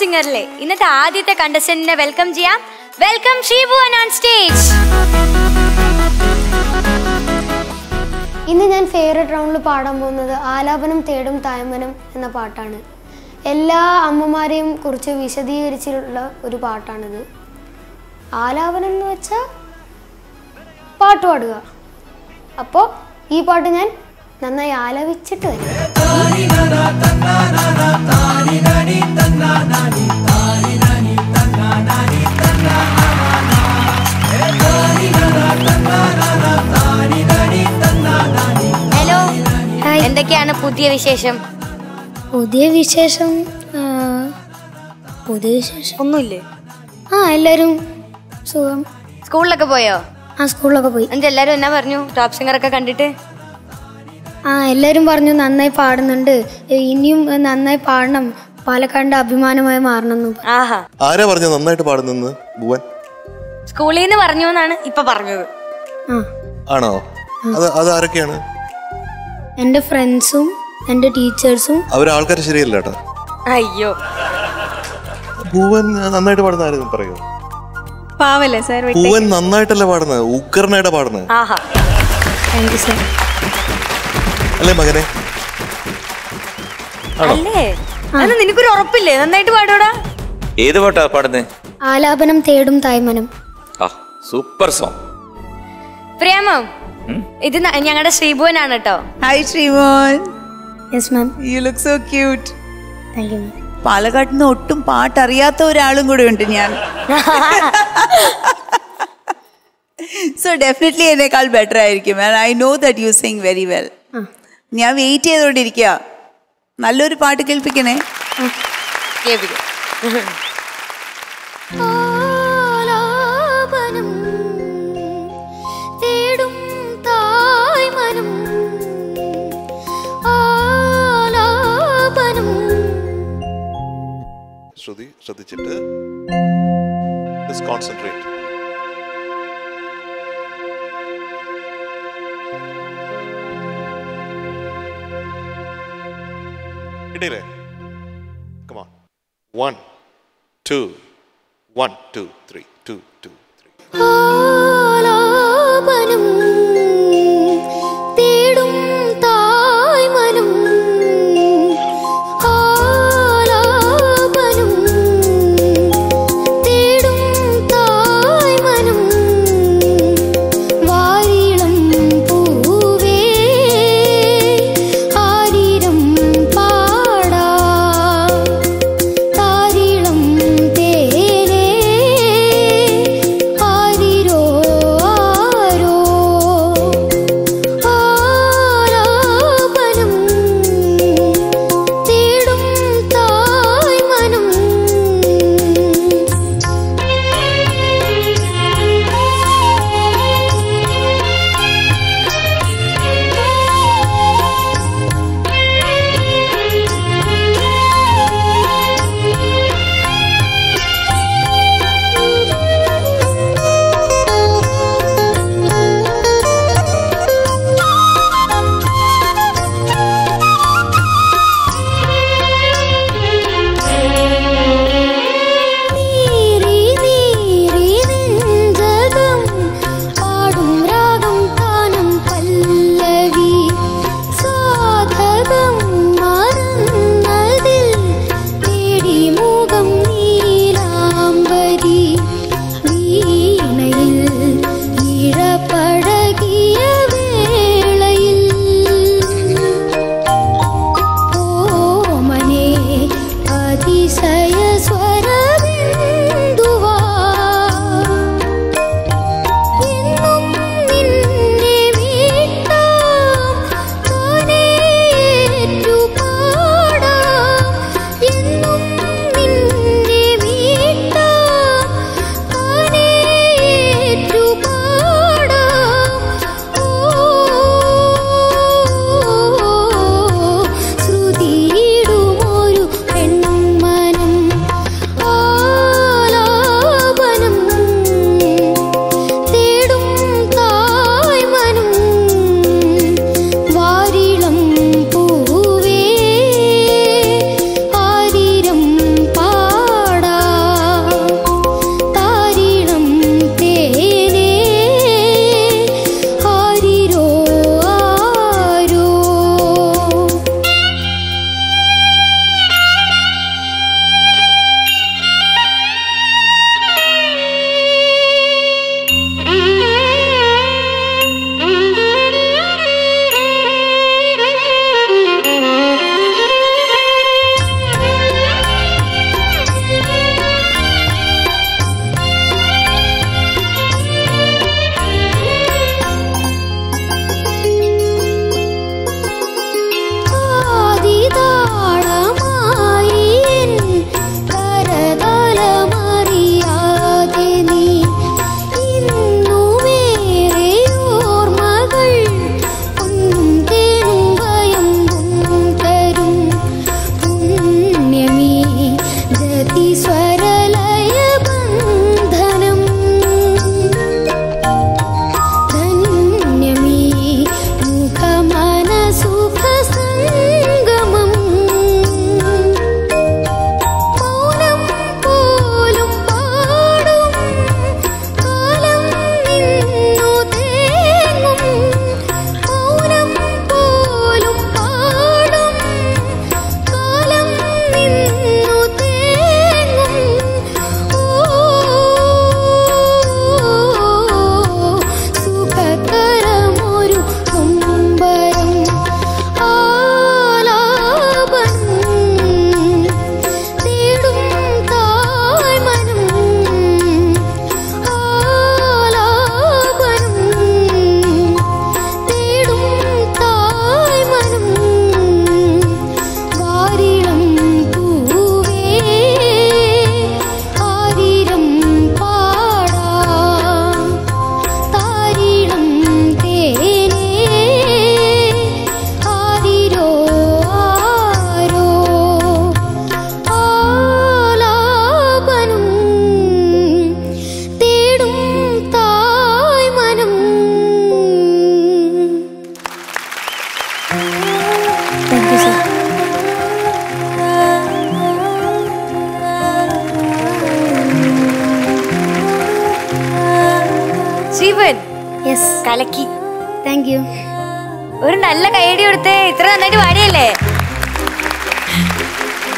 സിംഗറിലെ. ഇന്നത്തെ ആദ്യത്തെ കണ്ടസ്റ്റന്റിനെ വെൽക്കം ചെയ്യാം. വെൽക്കം ഷീബു ഓൺ സ്റ്റേജ് ഇന്ന് ഞാൻ ഫേവറേറ്റ് റൗണ്ടിൽ പാടാൻ പോകുന്നത് ആലാപനം തേടും തായമനം എന്ന പാട്ടാണ്. എല്ലാ അമ്മമാരെയും കുറിച്ച് വിശദീകരിച്ചിട്ടുള്ള ഒരു പാട്ടാണിത്. ആലാപനം എന്ന് വെച്ചാൽ പാട്ട് പാടുക. അപ്പോൾ ഈ പാട്ട് ഞാൻ നന്നായി ആലപിച്ചിട്ട് വരും. ഹലോ എന്തൊക്കെയാണ് പുതിയ വിശേഷം? പുതിയ വിശേഷം ആ, പുതിയ വിശേഷം. ഒന്നുമില്ലേ? ആ എല്ലാരും സുഖം. സ്കൂളിലൊക്കെ പോയോ? ആ സ്കൂളിലൊക്കെ പോയി. എന്നിട്ട് എല്ലാരും എന്നാ പറഞ്ഞു? ടോപ് സിംഗർ ഒക്കെ കണ്ടിട്ട്? ആ എല്ലാവരും പറഞ്ഞു നന്നായി പാടുന്നുണ്ട്. ഇനിയും നന്നായി പാടണം. പാലക്കാടിന്റെ അഭിമാനമായി മാറണം ആരാ പറഞ്ഞു. ആഹാ. ആരാ പറഞ്ഞ നന്നായിട്ട് പാടുന്നെന്ന്? ഭുവൻ? സ്കൂളിൽ നിന്ന് പറഞ്ഞു എന്നാണ് ഇപ്പൊ പറഞ്ഞത്. ആണോ? അത് അത് ആരൊക്കെയാണ്? എന്റെ ഫ്രണ്ട്സും എന്റെ ടീച്ചേഴ്സും. അവരാൾക്കാർ ശരിയല്ല കേട്ടോ. അയ്യോ. ഭൂവൻ നന്നായിട്ട് പാടുന്ന ആരും പറയൂ? പാവല്ലേ സാർ ഭൂവൻ നന്നായിട്ടല്ലേ പാടുന്നത്? ഉക്കറിനായിട്ട് പാടുന്നത്. ആഹാ. താങ്ക് യു സർ അല്ലേ മകനെ? അല്ലേ? അത് നിനക്കൊരു ഉറപ്പില്ലേ? നന്നായിട്ട് പാടോടാ ഏത് പാട്ടാ പാടുന്നത് ആലാപനം തേടും തായ്മനം. ആ സൂപ്പർ സോങ്. പ്രേമം ഇത് ഞങ്ങളുടെ ശ്രീഭുവൻ ആണ് കേട്ടോ hi Sreebhuvan. Yes ma'am you look so cute thank you ma'am പാലക്കാട്ടിൽ നിന്ന് ഒട്ടും പാട്ടറിയാത്ത ഒരാളും കൂടെ ഉണ്ട് ഞാൻ. സോ ഡെഫിനറ്റ്ലി എന്നേക്കാൾ ബെറ്റർ ആയിരിക്കും. And I know that you sing very well ഞാൻ വെയിറ്റ് ചെയ്തുകൊണ്ടിരിക്കുക നല്ലൊരു പാട്ട് കേൾപ്പിക്കണേ. കേൾപ്പിക്കും. ശ്രുതി ശ്രദ്ധിച്ചിട്ട് concentrate ഇടയില്ലേ come on one two one two three two two three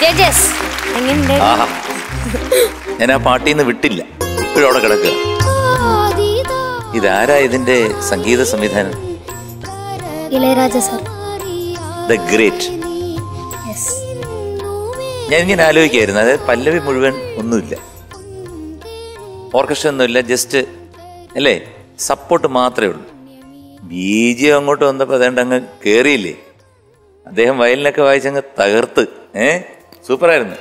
judges. എങ്ങനെയുണ്ട്? ആഹാ. ഞാൻ ആ പാട്ടിൽ നിന്ന് വിട്ടില്ല. ഇപ്പോഴും അവിടെ കിടക്കുക. ഇതാരാ ഇതിന്റെ സംഗീത സംവിധാനം ഇളയരാജ സർ. The great. ഞാൻ ഇങ്ങനെ ആലോചിക്കായിരുന്നു അതായത് പല്ലവി മുഴുവൻ ഒന്നുമില്ല. ഓർക്കസ്ട്ര ഒന്നുമില്ല. ജസ്റ്റ് അല്ലേ? സപ്പോർട്ട് മാത്രമേ ഉള്ളൂ. ബീജം അങ്ങോട്ട് വന്നപ്പോൾ അതേണ്ട അങ്ങ് കയറിയില്ലേ അദ്ദേഹം വയലിനൊക്കെ വായിച്ചങ്ങ് തകർത്ത്. ഏ? സൂപ്പറായിരുന്നു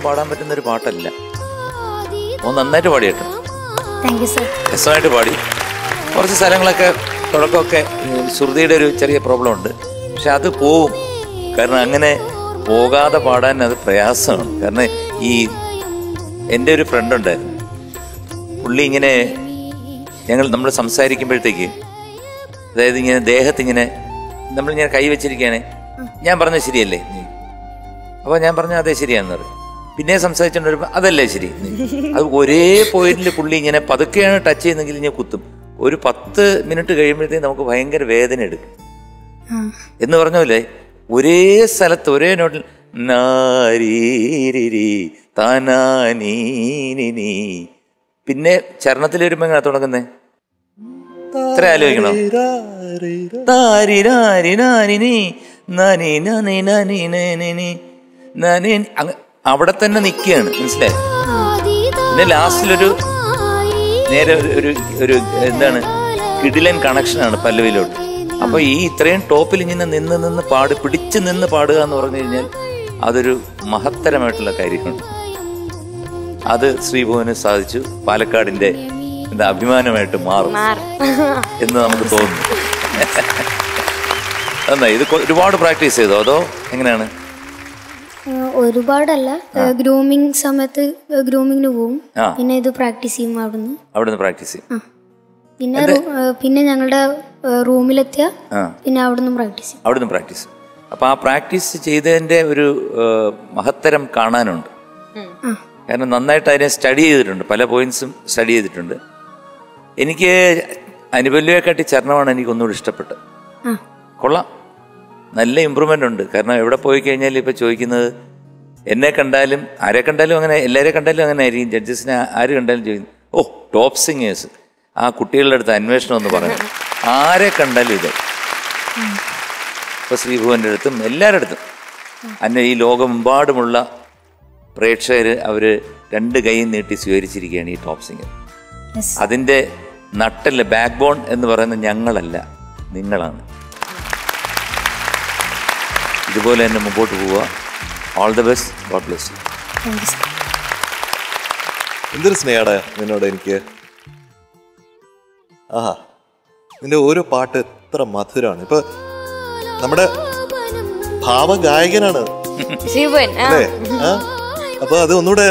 എളുപ്പം പാടാൻ പറ്റുന്ന ഒരു പാട്ടല്ല. ഒന്ന് നന്നായിട്ട് പാടി കേട്ടോ രസമായിട്ട് പാടി. കുറച്ച് സ്ഥലങ്ങളൊക്കെ തുടക്കമൊക്കെ ശ്രുതിയുടെ ഒരു ചെറിയ പ്രോബ്ലം ഉണ്ട് പക്ഷെ അത് പോവും. കാരണം അങ്ങനെ പോകാതെ പാടാൻ അത് പ്രയാസമാണ്. കാരണം ഈ എന്റെ ഒരു ഫ്രണ്ട് ഉണ്ടായിരുന്നു പുള്ളി ഇങ്ങനെ ഞങ്ങൾ നമ്മൾ സംസാരിക്കുമ്പോഴത്തേക്ക് അതായത് ഇങ്ങനെ ദേഹത്തിങ്ങനെ നമ്മളിങ്ങനെ കൈ വെച്ചിരിക്കുകയാണ്. ഞാൻ പറഞ്ഞത് ശരിയല്ലേ? അപ്പോൾ ഞാൻ പറഞ്ഞ അതേ ശരിയാണെന്ന് പറയും. പിന്നെ സംസാരിച്ചോണ്ട് അതല്ലേ ശരി. അത് ഒരേ പോയിന്റിൽ പുള്ളി ഇങ്ങനെ പതുക്കെയാണ് ടച്ച് ചെയ്യുന്നെങ്കിൽ ഞാൻ കുത്തും. ഒരു പത്ത് മിനിറ്റ് കഴിയുമ്പോഴത്തേക്ക് നമുക്ക് ഭയങ്കര വേദന എടുക്കും. എന്ന് പറഞ്ഞ പോലെ ഒരേ സ്ഥലത്ത് ഒരേ നോട്ടിൽ പിന്നെ ചരണത്തിൽ വരുമ്പോ എങ്ങനെ തുടങ്ങുന്നേ? ഇത്ര ആലോചിക്കണോ? താരിരാരിനാനിനി അവിടെ തന്നെ നിൽക്കുകയാണ്. മനസ്സിലായി? പിന്നെ ലാസ്റ്റിലൊരു നേരെ ഒരു ഒരു എന്താണ് കിടിലൻ കണക്ഷനാണ് പല്ലവിയിലോട്ട്. അപ്പൊ ഈ ഇത്രയും ടോപ്പിൽ ഇങ്ങനെ നിന്ന് നിന്ന് പാട് പിടിച്ചു നിന്ന് പാടുക എന്ന് പറഞ്ഞു കഴിഞ്ഞാൽ അതൊരു മഹത്തരമായിട്ടുള്ള കാര്യമാണ്. അത് ശ്രീഭുവന് സാധിച്ചു. പാലക്കാടിന്റെ എന്താ അഭിമാനമായിട്ട് മാറും എന്ന് നമുക്ക് തോന്നുന്നു. എന്നാ ഇത് ഒരുപാട് പ്രാക്ടീസ് ചെയ്തോ? അതോ എങ്ങനെയാണ്? ഒരുപാടല്ല. ഗ്രൂമിംഗ് സമയത്ത് ഗ്രൂമിങ്ങിന് പോവും. പിന്നെ ഇത് പ്രാക്ടീസ് ചെയ്യും അവിടുന്ന്. അവിടുന്ന് പ്രാക്ടീസ് ചെയ്യും. പിന്നെ പിന്നെ ഞങ്ങളുടെ റൂമിലെത്തിയ പിന്നെ അവിടുന്ന് പ്രാക്ടീസ് ചെയ്യും. അവിടുന്ന് പ്രാക്ടീസ് അപ്പൊ ആ പ്രാക്ടീസ് ചെയ്തതിന്റെ ഒരു മഹത്തരം കാണാനുണ്ട്. കാരണം നന്നായിട്ട് അതിനെ സ്റ്റഡി ചെയ്തിട്ടുണ്ട്. പല പോയിന്റ്സും സ്റ്റഡി ചെയ്തിട്ടുണ്ട്. എനിക്ക് അനുബല്യയെക്കാട്ടി ചരണമാണ് എനിക്ക് ഒന്നുകൂടി ഇഷ്ടപ്പെട്ടത്. കൊള്ളാം. നല്ല ഇമ്പ്രൂവ്മെന്റ് ഉണ്ട്. കാരണം എവിടെ പോയി കഴിഞ്ഞാൽ ഇപ്പൊ ചോദിക്കുന്നത് എന്നെ കണ്ടാലും ആരെ കണ്ടാലും അങ്ങനെ എല്ലാവരെ കണ്ടാലും അങ്ങനെ ആയിരിക്കും. ജഡ്ജസിനെ ആര് കണ്ടാലും ചോദിക്കും ഓ ടോപ്പ് സിംഗേഴ്സ് ആ കുട്ടികളുടെ അടുത്ത് അന്വേഷണം എന്ന് പറയണം. ആരെ കണ്ടാലും ഇത്. ഇപ്പൊ ശ്രീഭുവന്റെ അടുത്തും എല്ലാവരുടെ അടുത്തും. അന്നെ ഈ ലോകമെമ്പാടുമുള്ള പ്രേക്ഷകര് അവർ രണ്ട് കൈയും നീട്ടി സ്വീകരിച്ചിരിക്കുകയാണ് ഈ ടോപ്പ് സിംഗർ അതിന്റെ അതിന്റെ നട്ടൽ ബാക്ക് ബോൺ എന്ന് പറയുന്നത് ഞങ്ങളല്ല നിങ്ങളാണ്. ഇതുപോലെ തന്നെ മുമ്പോട്ട് പോവുക. All the best God bless you എന്തൊരു സ്നേഹട നിന്നോട് എനിക്ക്. ആഹാ. നിന്റെ ഓരോ പാട്ട് എത്ര മധുരമാണ് ഇപ്പൊ നമ്മുടെ ഭാവഗായകനാണ്. അല്ലേ? അപ്പൊ അത് ഒന്നുകൂടെ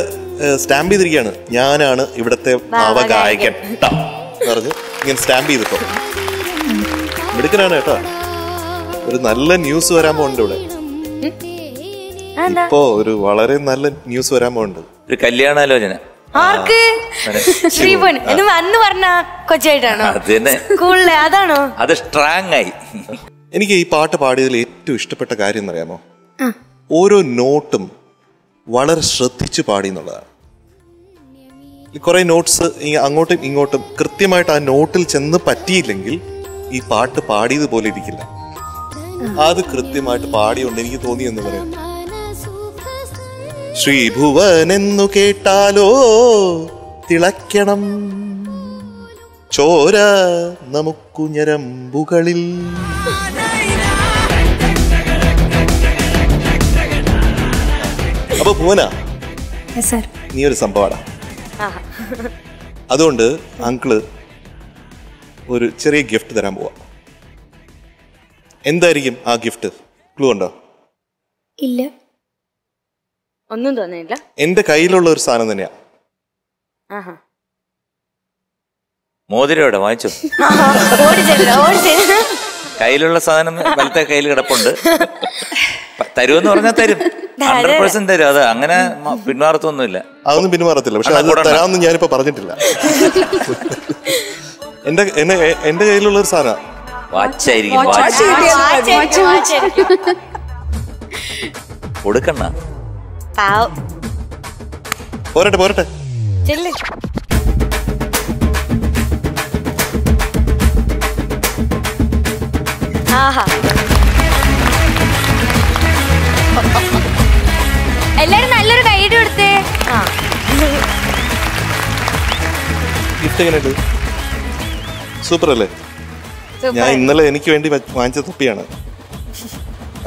സ്റ്റാമ്പ് ചെയ്തിരിക്കുകയാണ്. ഞാനാണ് ഇവിടത്തെ ഭാവഗായകൻ. പറഞ്ഞ് ഇങ്ങനെ സ്റ്റാമ്പ് ചെയ്തിട്ടോ. മിടുക്കനാണ് കേട്ടോ. ഒരു നല്ല ന്യൂസ് വരാൻ പോകുന്നുണ്ട് ഇവിടെ. ഇപ്പോ ഒരു വളരെ നല്ല ന്യൂസ് വരാൻ പോകുന്നുണ്ട്. ഒരു കല്യാണാലോചന. ആർക്ക്? ശ്രീഭുവൻ എന്ന് അന്ന് പറഞ്ഞ കൊച്ചായിട്ടാണോ? സ്കൂളിലെ അതാണോ? അത് സ്ട്രാങ് ആയി എനിക്ക് ഈ പാട്ട് പാടിയതിൽ ഏറ്റവും ഇഷ്ടപ്പെട്ട കാര്യം എന്നറിയാമോ? അറിയാമോ ഓരോ നോട്ടും വളരെ ശ്രദ്ധിച്ചു പാടി എന്നുള്ളതാണ്. ഈ കുറെ നോട്ട്സ് അങ്ങോട്ടും ഇങ്ങോട്ടും കൃത്യമായിട്ട് ആ നോട്ടിൽ ചെന്ന് പറ്റിയില്ലെങ്കിൽ ഈ പാട്ട് പാടിയതുപോലെ ഇരിക്കില്ല. അത് കൃത്യമായിട്ട് പാടിയുണ്ട് എനിക്ക് തോന്നി എന്ന് പറയാം. ശ്രീഭുവൻ എന്നു കേട്ടാലോ തിളയ്ക്കണം. ചോര നമുക്കു ഞരമ്പുകളിൽ അപ്പൊ ഭുവന നീ ഒരു സംഭവമാണ് അതുകൊണ്ട് അങ്കിൾ ഒരു ചെറിയ ഗിഫ്റ്റ് തരാൻ പോവാ. എന്തായിരിക്കും ആ ഗിഫ്റ്റ്? ക്ലൂ ഉണ്ടോ? ഇല്ല. ഒന്നും തോന്നിയില്ല. എന്റെ കയ്യിലുള്ള ഒരു സാധനം തന്നെയാ. ആഹാ. മോതിരോടെ വാങ്ങിച്ചു? കയ്യിലുള്ള സാധനം വലത്തെ കയ്യിൽ കിടപ്പുണ്ട്. തരുമെന്ന് പറഞ്ഞാൽ തരും. ഹൺഡ്രഡ് പെർസെന്റ് തരും. അത് അങ്ങനെ പിന്മാറത്തൊന്നുമില്ല. അതൊന്നും പിന്മാറത്തില്ല. പക്ഷെ അതാ. തരാമെന്ന് ഞാനിപ്പോ പറഞ്ഞിട്ടില്ല. എന്റെ എന്റെ കയ്യിലുള്ള ഒരു സാധനം. വാച്ചായിരിക്കും കൊടുക്കണ്ട വാച്ചായിരിക്കും, വാച്ചായിരിക്കും. കൊടുക്കണ്ണ. പാവം. പോരട്ടെ പോരട്ടെ. ചെല്ല്. ആഹാ. എല്ലാരും നല്ലൊരു കൈയ്യടി കൊടുത്തേ. ആ. ഗിഫ്റ്റ് എങ്ങനെയുണ്ട് സൂപ്പർ അല്ലേ ഞാൻ ഇന്നലെ എനിക്ക് വേണ്ടി വാങ്ങിച്ച തൊപ്പിയാണ്.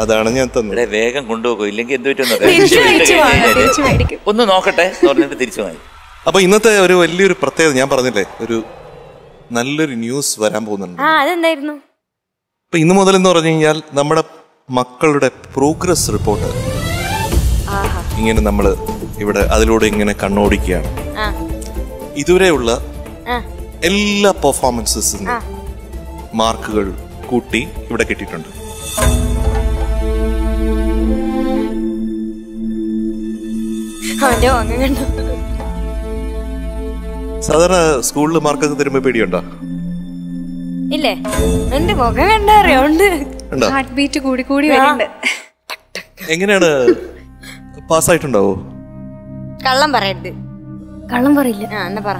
അതാണ് ഞാൻ തന്നു വേഗം കൊണ്ടുപോകും. ഇല്ലെങ്കിൽ എന്ത് പറ്റുമെന്ന് മേടിക്കും. ഒന്ന് നോക്കട്ടെ പറഞ്ഞിട്ട് തിരിച്ചു വാങ്ങി. അപ്പൊ ഇന്നത്തെ ഒരു വലിയൊരു പ്രത്യേകത ഞാൻ പറഞ്ഞില്ലേ? ഒരു നല്ലൊരു ന്യൂസ് വരാൻ പോകുന്നുണ്ട്. അതെന്തായിരുന്നു? അപ്പൊ ഇന്ന് മുതൽ എന്ന് പറഞ്ഞു കഴിഞ്ഞാൽ നമ്മുടെ മക്കളുടെ പ്രോഗ്രസ് റിപ്പോർട്ട് ആഹാ. ഇങ്ങനെ നമ്മൾ ഇവിടെ അതിലൂടെ ഇങ്ങനെ കണ്ണോടിക്കുകയാണ്. ആ. ഇതുവരെയുള്ള ആ. എല്ലാ പെർഫോമൻസസിനും മാർക്കുകൾ കൂട്ടി ഇവിടെ കിട്ടിയിട്ടുണ്ട്. അവന്റെ വാങ്ങ കണ്ടു? സാധാരണ സ്കൂളിൽ മാർക്കൊക്കെ തരുമ്പോ പേടിയുണ്ടോ? ഇല്ലേ? എന്റെ മുഖം കണ്ടാ അറിയോണ്ട് ഹാർട്ട് ബീറ്റ് കൂടി കൂടി വരുന്നുണ്ട്. എങ്ങനെയാണ്? പാസ്സായിട്ടുണ്ടാവോ? കള്ളം പറയരുത്. കള്ളം പറയില്ല. ആ എന്നാ പറ.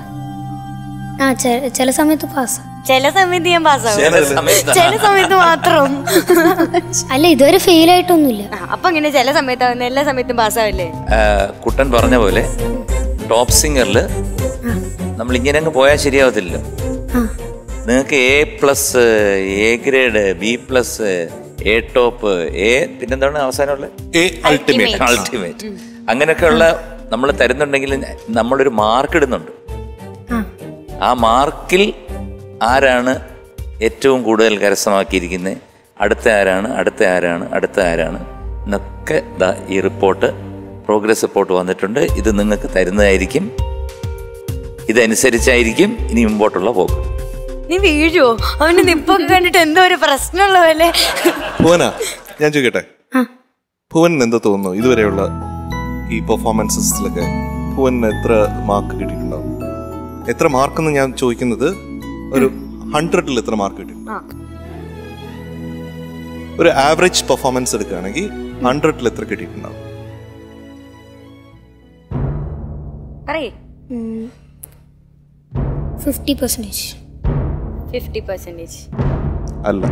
ആ ചില സമയത്ത് പാസ് ചില സമയത്ത് ഞാൻ പാസ്സാവും ചില സമയത്ത്. മാത്രം. അല്ല ഇതുവരെ ഫെയിൽ ആയിട്ടൊന്നുമില്ല. അപ്പൊ ഇങ്ങനെ ചില സമയത്താവുന്ന എല്ലാ സമയത്തും പാസ്സാവില്ലേ കുട്ടൻ പറഞ്ഞ പോലെ ടോപ്പ് സിംഗറിൽ നമ്മൾ ഇങ്ങനെ അങ്ങ് പോയാൽ ശരിയാവത്തില്ല നിങ്ങൾക്ക് A plus A grade B plus A top A പിന്നെന്താണ് അവസാനമുള്ളത്? എ അൾട്ടിമേറ്റ് അൾട്ടിമേറ്റ് അങ്ങനെയൊക്കെയുള്ള നമ്മൾ തരുന്നുണ്ടെങ്കിൽ നമ്മളൊരു മാർക്ക് ഇടുന്നുണ്ട്. ആ. മാർക്കിൽ ആരാണ് ഏറ്റവും കൂടുതൽ കരസ്ഥമാക്കിയിരിക്കുന്നത്? അടുത്ത ആരാണ്? അടുത്ത ആരാണ്? അടുത്ത ആരാണ്? എന്നൊക്കെ ദാ ഈ റിപ്പോർട്ട് പ്രോഗ്രസ് റിപ്പോർട്ട് വന്നിട്ടുണ്ട്. ഇത് നിങ്ങൾക്ക് തരുന്നതായിരിക്കും. ഇതനുസരിച്ചായിരിക്കും ഇനി മുമ്പോട്ടുള്ള പോക്ക് നീ വീഴുവോ? അവന്റെ നിപ്പൊക്കെ കണ്ടിട്ട് എന്തോ ഒരു പ്രശ്നമുള്ള പോലെ ഭുവന ഞാൻ ചോദിക്കട്ടെ? ഭുവൻ എന്താ തോന്നുന്നു ഇതുവരെയുള്ള ഈ പെർഫോമൻസസിലൊക്കെ ഭുവൻ എത്ര മാർക്ക് കിട്ടിയിട്ടുണ്ടാവും? എത്ര മാർക്കെന്ന് ഞാൻ ചോദിക്കുന്നത് ഒരു ഹൺഡ്രഡിൽ എത്ര മാർക്ക് കിട്ടി? ഒരു ആവറേജ് പെർഫോമൻസ് എടുക്കുകയാണെങ്കിൽ ഹൺഡ്രഡിൽ എത്ര കിട്ടിയിട്ടുണ്ടാവും? അല്ല.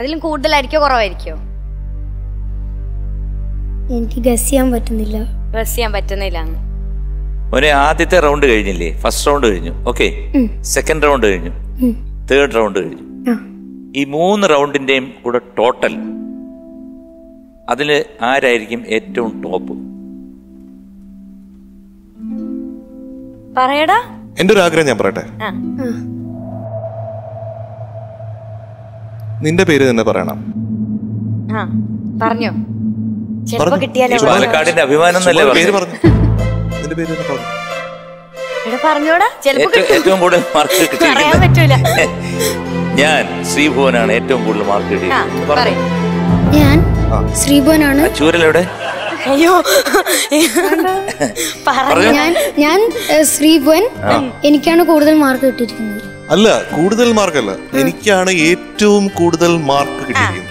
അതിലും കൂടുതലായിരിക്കോ കുറവായിരിക്കോ? എനിക്ക് ഗസ് ചെയ്യാൻ പറ്റുന്നില്ല. ഡ്രസ് ചെയ്യാൻ പറ്റുന്നില്ല മോനെ ആദ്യത്തെ റൗണ്ട് കഴിഞ്ഞില്ലേ? ഫസ്റ്റ് റൗണ്ട് കഴിഞ്ഞു. ഓക്കെ സെക്കൻഡ് റൗണ്ട് കഴിഞ്ഞു. തേർഡ് റൗണ്ട് കഴിഞ്ഞു. ഈ മൂന്ന് റൗണ്ടിന്റെയും കൂടെ ടോട്ടൽ അതിൽ ആരായിരിക്കും ഏറ്റവും ടോപ്പ് പറയടാ. എന്റെ ഒരു ആഗ്രഹം ഞാൻ പറയട്ടെ? നിന്റെ പേര് തന്നെ പറയണം. ആ. പറഞ്ഞോ. ചെലപ്പോ. കിട്ടിയാലോ പാലക്കാടിന്റെ അഭിമാനം എന്നല്ലേ ചുമ്മാ പേര് പറഞ്ഞത്? പറഞ്ഞു. നിന്റെ പേര് തന്നെ പറഞ്ഞു. എടാ പറഞ്ഞോടാ ചെലപ്പോ ഏറ്റവും കൂടുതൽ മാർക്ക് പറ്റൂല. ഞാൻ ശ്രീഭുവനാണ് ഏറ്റവും കൂടുതൽ മാർക്ക് കിട്ടിയത് ഞാൻ ശ്രീഭുവനാണ്. ചൂരലെവിടെ അയ്യോ. ഞാൻ ഞാൻ ശ്രീഭുവൻ. എനിക്കാണ് കൂടുതൽ മാർക്ക് കിട്ടിയിരിക്കുന്നത്. അല്ല കൂടുതൽ മാർക്കല്ല എനിക്കാണ് ഏറ്റവും കൂടുതൽ മാർക്ക് കിട്ടിയിരിക്കുന്നത്.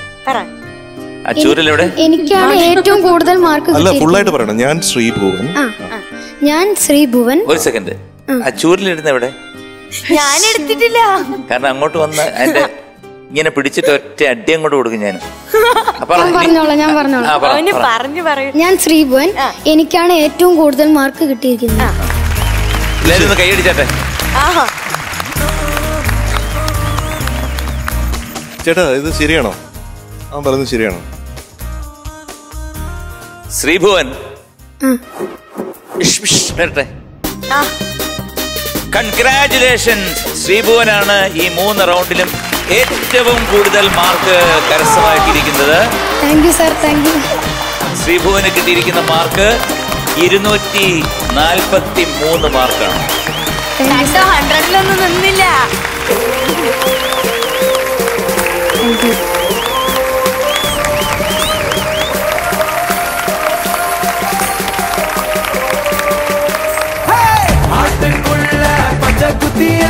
എനിക്കാണ് ഏറ്റവും കൂടുതൽ മാർക്ക് അല്ല ഫുൾ ഫുള്ളായിട്ട് പറയണം. ഞാൻ ശ്രീഭുവൻ. ആ ഞാൻ ശ്രീഭുവൻ. ഒരു സെക്കൻഡ് ആ. ചൂരലിരുന്ന് എവിടെ? ഞാൻ എടുത്തിട്ടില്ല. കാരണം അങ്ങോട്ട് വന്ന എന്റെ ഇങ്ങനെ പിടിച്ചിട്ട് ഒറ്റ അടി അങ്ങോട്ട് കൊടുക്കും ഞാൻ. പറഞ്ഞോളാം ഞാൻ പറഞ്ഞോളാം. ഞാൻ ശ്രീഭുവൻ. എനിക്കാണ് ഏറ്റവും കൂടുതൽ മാർക്ക് കിട്ടിയിരിക്കുന്നത്. കൈയടിച്ചാട്ടെ ചേട്ടാ ഇത് ശരിയാണോ? ആ പറയുന്നത് ശരിയാണോ? ശ്രീഭുവൻ. വരട്ടെ. കൺഗ്രാറ്റുലേഷൻസ് ശ്രീഭുവനാണ് ഈ മൂന്ന് റൗണ്ടിലും ഏറ്റവും കൂടുതൽ mark കരസ്ഥമാക്കിയിരിക്കുന്നത്. Thank you sir thank you ശ്രീഭുവന് കിട്ടിയിരിക്കുന്ന മാർക്ക് ഇരുന്നൂറ്റി നാൽപ്പത്തി മൂന്ന് മാർക്കാണ് ഹൺഡ്രഡിലൊന്നും നിന്നില്ല. பச்சை குத்திய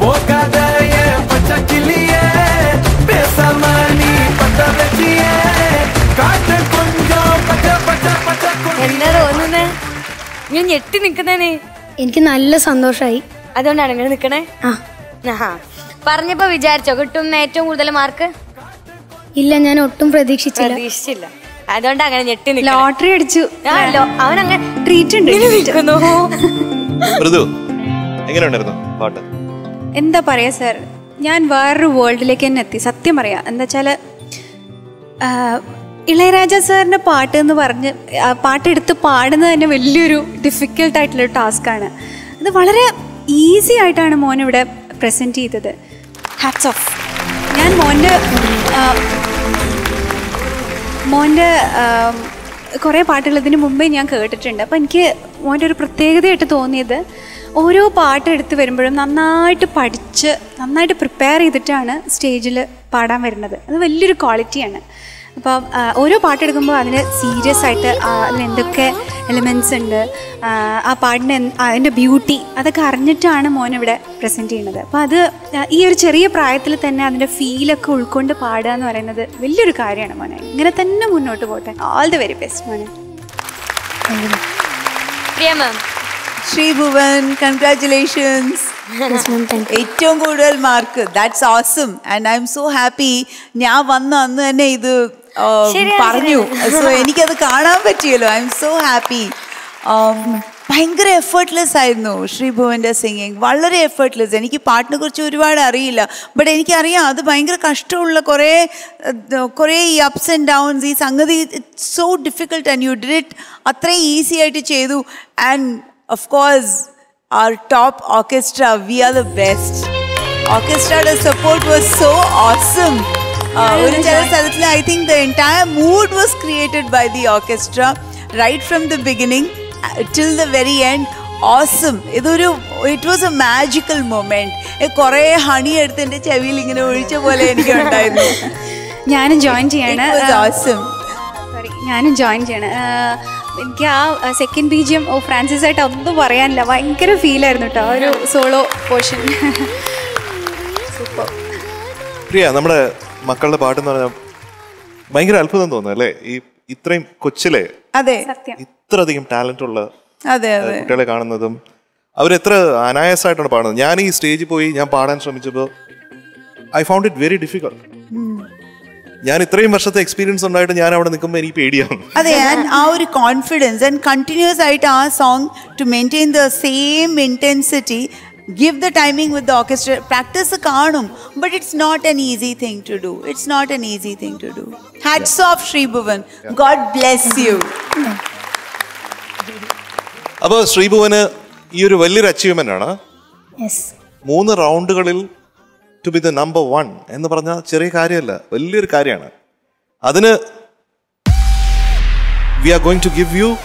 போக்காத என் பச்சை கிளிய பேசாம நீ பத்த வச்சிய காட்டு கொஞ்சம் பச்சை பச்சை பச்சை എന്താ തോന്നുന്നേ ഞാൻ ഞെട്ടി നിക്കുന്നേനെ എനിക്ക് നല്ല സന്തോഷമായി അതുകൊണ്ടാണ് ഇങ്ങനെ നിക്കണേ ആ ആഹാ പറഞ്ഞപ്പോ വിചാരിച്ചോ കിട്ടും ഏറ്റവും കൂടുതൽ മാർക്ക് ഇല്ല ഞാൻ ഒട്ടും പ്രതീക്ഷിച്ചില്ല പ്രതീക്ഷിച്ചില്ല അതുകൊണ്ട് അങ്ങനെ ഞെട്ടി നിക്കണേ. ലോട്ടറി അടിച്ചു ആണല്ലോ അവൻ അങ്ങനെ ട്രീറ്റ് ഉണ്ട് ഇങ്ങനെ നിൽക്കുന്നു ഉണ്ടായിരുന്നു പാട്ട്? എന്താ പറയാ സർ ഞാൻ വേറൊരു വേൾഡിലേക്ക് തന്നെ എത്തി. സത്യം പറയാ എന്താ ഇളയരാജ സാറിന്റെ പാട്ട് എന്ന് പറഞ്ഞ് പാട്ട് പാട്ടെടുത്ത് പാടുന്നത് തന്നെ വലിയൊരു ഡിഫിക്കൽട്ട് ആയിട്ടുള്ള ടാസ്ക് ആണ്. അത് വളരെ ഈസി ആയിട്ടാണ് മോൻ ഇവിടെ പ്രസന്റ് ചെയ്തത്. ഹാറ്റ്സ് ഓഫ് ഞാൻ മോന്റെ മോന്റെ കുറേ പാട്ടുകൾ ഇതിനു മുമ്പേ ഞാൻ കേട്ടിട്ടുണ്ട്. അപ്പോൾ എനിക്ക് മോന്റെ ഒരു പ്രത്യേകതയായിട്ട് തോന്നിയത് ഓരോ പാട്ട് എടുത്ത് വരുമ്പോഴും നന്നായിട്ട് പഠിച്ച് നന്നായിട്ട് പ്രിപ്പയർ ചെയ്തിട്ടാണ് സ്റ്റേജിൽ പാടാൻ വരുന്നത്. അത് വലിയൊരു ക്വാളിറ്റിയാണ് അപ്പം ഓരോ പാട്ടെടുക്കുമ്പോൾ അതിന് സീരിയസ് ആയിട്ട് അതിന് എന്തൊക്കെ ഉണ്ട് ആ, പാട്ടിന്റെ അതിന്റെ ബ്യൂട്ടി അതൊക്കെ അറിഞ്ഞിട്ടാണ് മോൻ ഇവിടെ പ്രസന്റ് ചെയ്യുന്നത്. അപ്പോൾ അത് ഈ ഒരു ചെറിയ പ്രായത്തിൽ തന്നെ അതിന്റെ ഫീലൊക്കെ ഉൾക്കൊണ്ട് പാടുക എന്ന് പറയുന്നത് വലിയൊരു കാര്യമാണ് മോനെ. ഇങ്ങനെ തന്നെ മുന്നോട്ട് പോട്ടെ. ഓൾ ദി വെരി ബെസ്റ്റ് മോനെ. പ്രിയ മാം ശ്രീഭുവൻ കൺഗ്രാറ്റുലേഷൻസ് ഏറ്റവും കൂടുതൽ mark that's awesome and I'm so happy ഞാൻ വന്ന അന്ന് തന്നെ ഇത് പറഞ്ഞു. സോ എനിക്കത് കാണാൻ പറ്റിയല്ലോ. ഐ എം സോ ഹാപ്പി ഭയങ്കര എഫേർട്ട്ലെസ് ആയിരുന്നു ശ്രീഭുവന്റെ സിംഗിങ് വളരെ എഫേർട്ട്ലെസ് എനിക്ക് പാട്ടിനെ കുറിച്ച് ഒരുപാട് അറിയില്ല. ബട്ട് എനിക്കറിയാം അത് ഭയങ്കര കഷ്ടമുള്ള കുറേ കുറേ ഈ അപ്സ് ആൻഡ് ഡൗൺസ് ഈ സംഗതി it's so difficult and you did it അത്രയും ഈസി ആയിട്ട് ചെയ്തു. And of course our top orchestra. We are the best. Orchestra support was so awesome. Uh, സ്ഥലത്തിൽ I think the entire mood was created by the orchestra right from the beginning till the very end awesome ഇതൊരു it was a magical moment കുറേ honey എടുത്ത് എന്റെ ചെവിയിൽ ഇങ്ങനെ ഒഴിച്ച പോലെ എനിക്ക് ഉണ്ടായിരുന്നു. ഞാനും ജോയിൻ ചെയ്യാണ്. ഞാനും ജോയിൻ ചെയ്യാണ്. എനിക്ക് ആ second B G M of Francis ആയിട്ട് ഒന്നും പറയാനില്ല. ഭയങ്കര ഫീലായിരുന്നു കേട്ടോ ഒരു സോളോ പോർഷൻ സൂപ്പർ പ്രിയ നമ്മുടെ മക്കളുടെ പാട്ട് എന്ന് പറഞ്ഞാൽ ഭയങ്കര അത്ഭുതം തോന്നുന്നു അല്ലേ? ഈ ഇത്രയും കൊച്ചിലെ അതെ. സത്യം. ഇത്രയധികം ടാലന്റ് ഉള്ള അതെ അതെ. കുട്ടികളെ കാണുന്നതും അവരെത്ര അനായാസമായിട്ടാണ് പാടുന്നത്. ഞാൻ ഈ സ്റ്റേജിൽ പോയി ഞാൻ പാടാൻ ശ്രമിച്ചപ്പോൾ I found it very difficult ഞാൻ ഇത്രയും വർഷത്തെ എക്സ്പീരിയൻസ് ഉണ്ടായിട്ട് ഞാൻ അവിടെ നിൽക്കുമ്പോൾ എനിക്ക് പേടിയാണ് അതെ ആൻഡ് ആ ഒരു കോൺഫിഡൻസ് ആൻഡ് കണ്ടിന്യൂസ് ആയിട്ട് ആ song to maintain the same intensity give the timing with the orchestra practice കാണും. But it's not an easy thing to do it's not an easy thing to do hats off Sreebhuvan God bless you അപ്പോൾ ശ്രീഭുവന് ഈ ഒരു വലിയൊരു achievement ആണ്. മൂന്ന് റൗണ്ടുകളിൽ to be the number one എന്ന് പറഞ്ഞാൽ ചെറിയ കാര്യമല്ല വലിയൊരു കാര്യമാണ്. അതിന് we are going to give you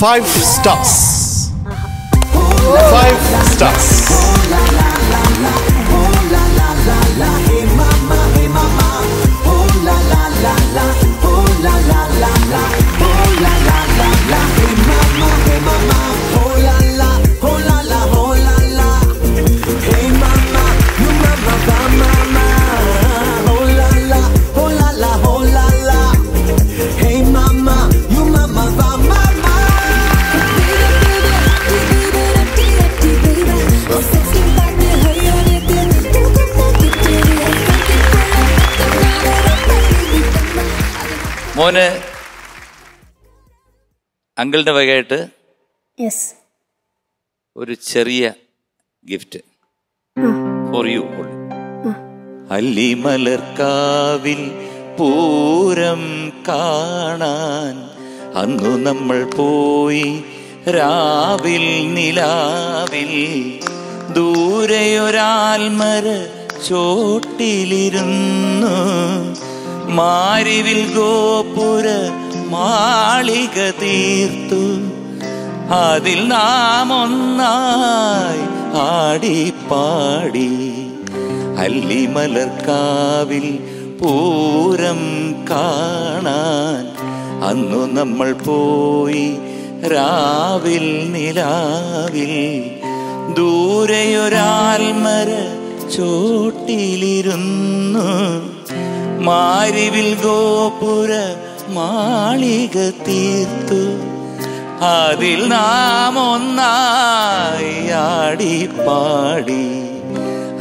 five stars five stars അങ്കിളിന്റെ വകയായിട്ട് ഒരു ചെറിയ ഗിഫ്റ്റ് ഫോർ യു അല്ലിമലർക്കാവിൽ പൂരം കാണാൻ അന്നു നമ്മൾ പോയി രാവിൽ നിലാവിൽ. ദൂരെയൊരാൽമര ചോട്ടിലിരുന്നു. മാരിവിൽ ഗോപുര മാളിക തീർത്തു. അതിൽ നാം ഒന്നായി ആടിപ്പാടി അല്ലിമലർക്കാവിൽ പൂരം കാണാൻ അന്നു നമ്മൾ പോയി രാവിൽ നിലാവിൽ. ദൂരെയൊരാൽമര ചോട്ടിലിരുന്നു. മാരിവിൽ ഗോപുര മാളിക തീർത്തു. അതിൽ നാം ഒന്നായി പാടി.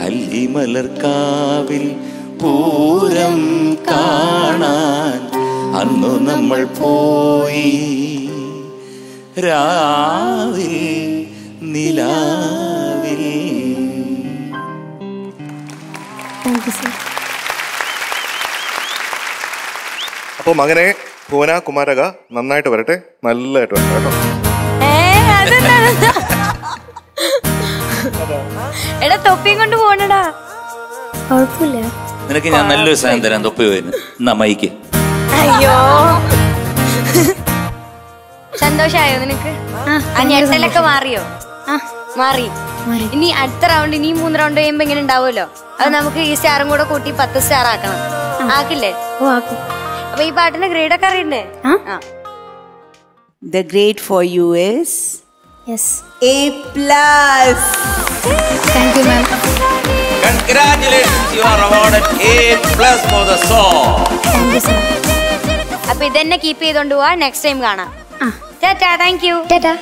അല്ലിമലർക്കാവിൽ പൂരം കാണാൻ അന്നു നമ്മൾ പോയി. രാവിൽ നിലാവിൽ. Thank you, സർ അപ്പം അങ്ങനെ ഭുവന കുമാരക നന്നായിട്ട് വരട്ടെ. നല്ലതായിട്ട് വരട്ടെ കേട്ടോ? എടാ തൊപ്പിയും കൊണ്ട് പോണടാ കുഴപ്പമില്ല. നിനക്ക് ഞാൻ നല്ലൊരു സാധനം തരാം തൊപ്പി പോയിന്. എന്നാ മൈക്ക്. അയ്യോ. സന്തോഷായോ നിനക്ക്? ആ ഞെട്ടലൊക്കെ മാറിയോ? മാറി. ഇനി അടുത്ത റൗണ്ട് ഇനി മൂന്ന് റൗണ്ട് കഴിയുമ്പോ ഇങ്ങനെ ഉണ്ടാവുമല്ലോ. അത് നമുക്ക് ഈ സ്റ്റാറും കൂടെ കൂട്ടി പത്ത് സ്റ്റാർ ആക്കണം. ആക്കില്ലേ? ഓ ആക്കും. അപ്പൊ ഈ പാട്ടിന്റെ ഗ്രേഡ് ഒക്കെ അറിയണ്ടേ? The The grade for you is? Yes A plus. Thank you ma'am Congratulations, you are awarded A plus for the song. Thank you sir അപ്പൊ ഇതന്നെ കീപ്പ് ചെയ്തോണ്ട് പോവാ. നെക്സ്റ്റ് ടൈം കാണാം. Tata thank you tata.